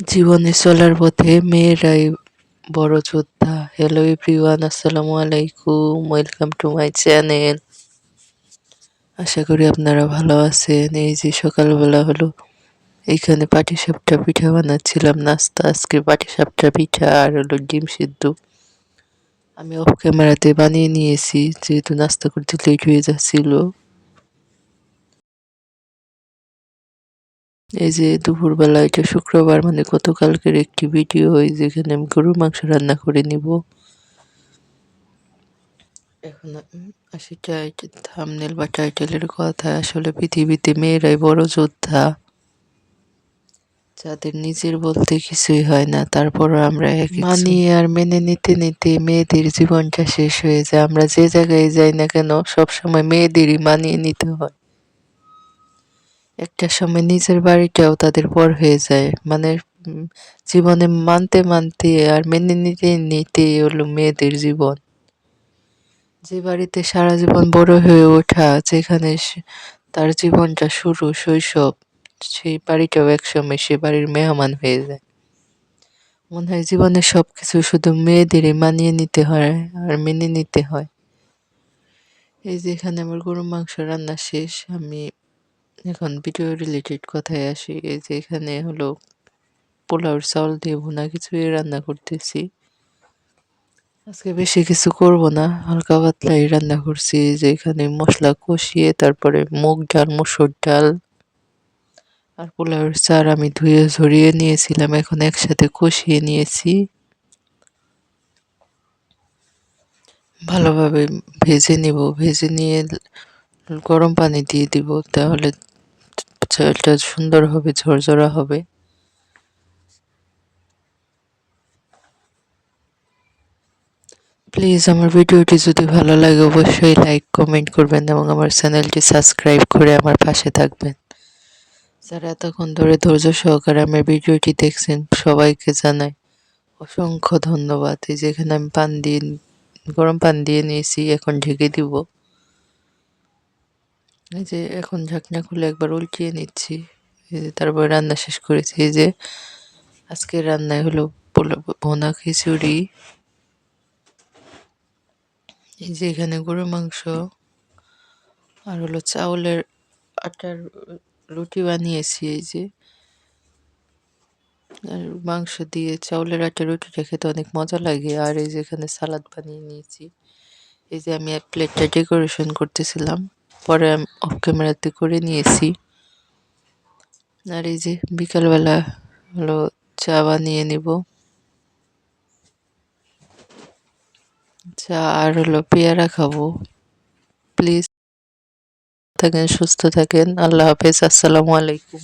জীবনে চলার পথে মেয়েরাই বড় যোদ্ধা। হ্যালো এভরিওয়ান আসসালামু আলাইকুম ওয়েলকাম টু মাই চ্যানেল আশা করি আপনারা ভালো আছেন। এই যে সকালবেলা হলো এইখানে পাটিসাপটা পিঠা বানাচ্ছিলাম, নাস্তা, আজকে পাটিসাপটা পিঠা আর হলো ডিম সিদ্ধ। আমি অফ ক্যামেরাতে বানিয়ে নিয়েছি, যেহেতু নাস্তা করতে লেট হয়ে যাচ্ছিল। এই যে দুপুরবেলা এটা শুক্রবার মানে গতকালকের একটি ভিডিও ওই যেখানে আমি গরুর মাংস রান্না করে নিব। এখন আসি থামনেল বা টাইটেলের কথা। আসলে পৃথিবীতে মেয়েরাই বড় যোদ্ধা। যাদের নিজের বলতে কিছুই হয় না তারপরও আমরা মানিয়ে আর মেনে নিতে নিতে মেয়েদের জীবনটা শেষ হয়ে যায়। আমরা যে জায়গায় যাই না কেন সব সময় মেয়েদেরই মানিয়ে নিতে হয়। একটা সময় নিজের বাড়িটাও তাদের পর হয়ে যায়। মানে জীবনে মানতে মানতে আর মেনে নিতে নিতে হলো মেয়েদের জীবন। যে বাড়িতে সারা জীবন বড় হয়ে ওঠা, যেখানে তার জীবনটা শুরু, শৈশব, সেই বাড়িটাও একসময় সে বাড়ির মেহমান হয়ে যায়। মনে হয় জীবনে সব কিছু শুধু মেয়েদেরই মানিয়ে নিতে হয় আর মেনে নিতে হয়। এই যে এখানে আমার গরুর মাংস রান্না শেষ, আমি এখন ভিডিও রিলেটেড কথায় আসি, এই যে এখানে হলো পোলাওর চাউল দিয়ে ভুনা কিছুই রান্না করতেছি। আজকে বেশি কিছু করব না, হালকা পাতলাই রান্না করছি যে এখানে মশলা কষিয়ে তারপরে মুগ ডাল, মুসুর ডাল আর পোলাওয়ের চার আমি ধুয়ে ঝরিয়ে নিয়েছিলাম, এখন একসাথে কষিয়ে নিয়েছি। ভালোভাবে ভেজে নিব, ভেজে নিয়ে গরম পানি দিয়ে দিব, তাহলে চালটা সুন্দর হবে, ঝরঝরা হবে। প্লিজ আমার ভিডিওটি যদি ভালো লাগে, অবশ্যই লাইক কমেন্ট করবেন এবং আমার চ্যানেলটি সাবস্ক্রাইব করে আমার পাশে থাকবেন। যারা এতক্ষণ ধরে ধৈর্য সহকারে আমার ভিডিওটি দেখছেন, সবাইকে জানাই অসংখ্য ধন্যবাদ। এই যেখানে আমি পান দিয়ে, গরম পান দিয়ে নিয়েছি, এখন ঢেকে দিব। এই যে এখন ঝাঁকনা খুলে একবার উল্টিয়ে নিচ্ছি। এই যে তারপর রান্না শেষ করেছি। এই যে আজকে রান্নায় হলো ভোনা খিচুড়ি। এই যে এখানে গরুর মাংস আর হলো চাউলের আটার রুটি বানিয়েছি এই যে। আর মাংস দিয়ে চাউলের আটার রুটিটা খেতে অনেক মজা লাগে। আর এই যে এখানে সালাদ বানিয়ে নিয়েছি। এই যে আমি এক প্লেটটা ডেকোরেশন করতেছিলাম। পরে আমি অফ ক্যামেরাতে করে নিয়েছি। আর এই যে বিকালবেলা হলো চা বানিয়ে নিব। চা আর হলো পেয়ারা খাব। প্লিজ থাকেন, সুস্থ থাকেন। আল্লাহ হাফেজ। আসসালামু আলাইকুম।